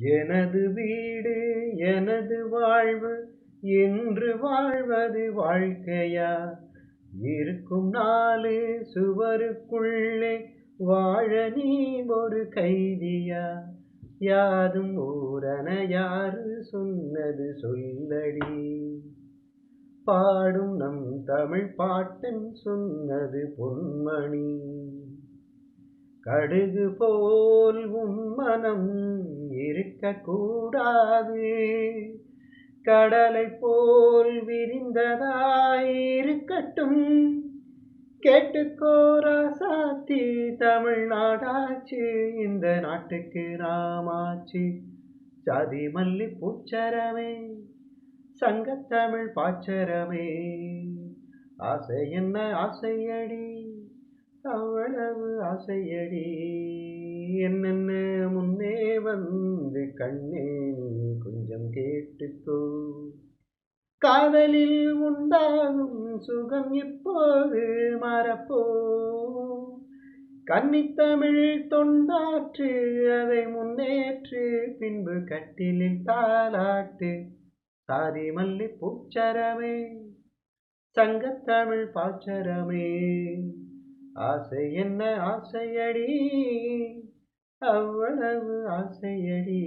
எனது வீடு எனது வாழ்வு என்று வாழ்வது வாழ்க்கையா? இருக்கும் நாலு சுவருக்குள்ளே வாழ நீ ஒரு கைதியா? யாதும் ஊரன யாரு சொன்னது சொல்லடி? பாடும் நம் தமிழ் பாட்டன் சொன்னது பொன்மணி. கடுகு போல் உன் மனம் இருக்கக்கூடாது. கடலை போல் விரிந்ததாயிருக்கட்டும் இருக்கட்டும். கேட்டுக்கோராசாத்தி தமிழ்நாடாச்சு இந்த நாட்டுக்கு நாமாச்சு ஜாதி மல்லி பூச்சரமே சங்கத்தமிழ் பாச்சரமே. ஆசை என்ன ஆசையடி? அவ்வளவு ஆசையடி. என்னென்ன முன்னே வந்து கண்ணே நீ கொஞ்சம் கேட்டுக்கோ. காதலில் உண்டாகும் சுகம் இப்போது மறப்போ. கன்னித்தமிழ் தொண்டாற்று அதை முன்னேற்று பின்பு கட்டிலில் தாலாட்டு. சாதி மல்லி பூச்சரமே சங்கத்தமிழ் பாச்சரமே. ஆசை என்ன ஆசையடி? அவ்வளவு ஆசையடி.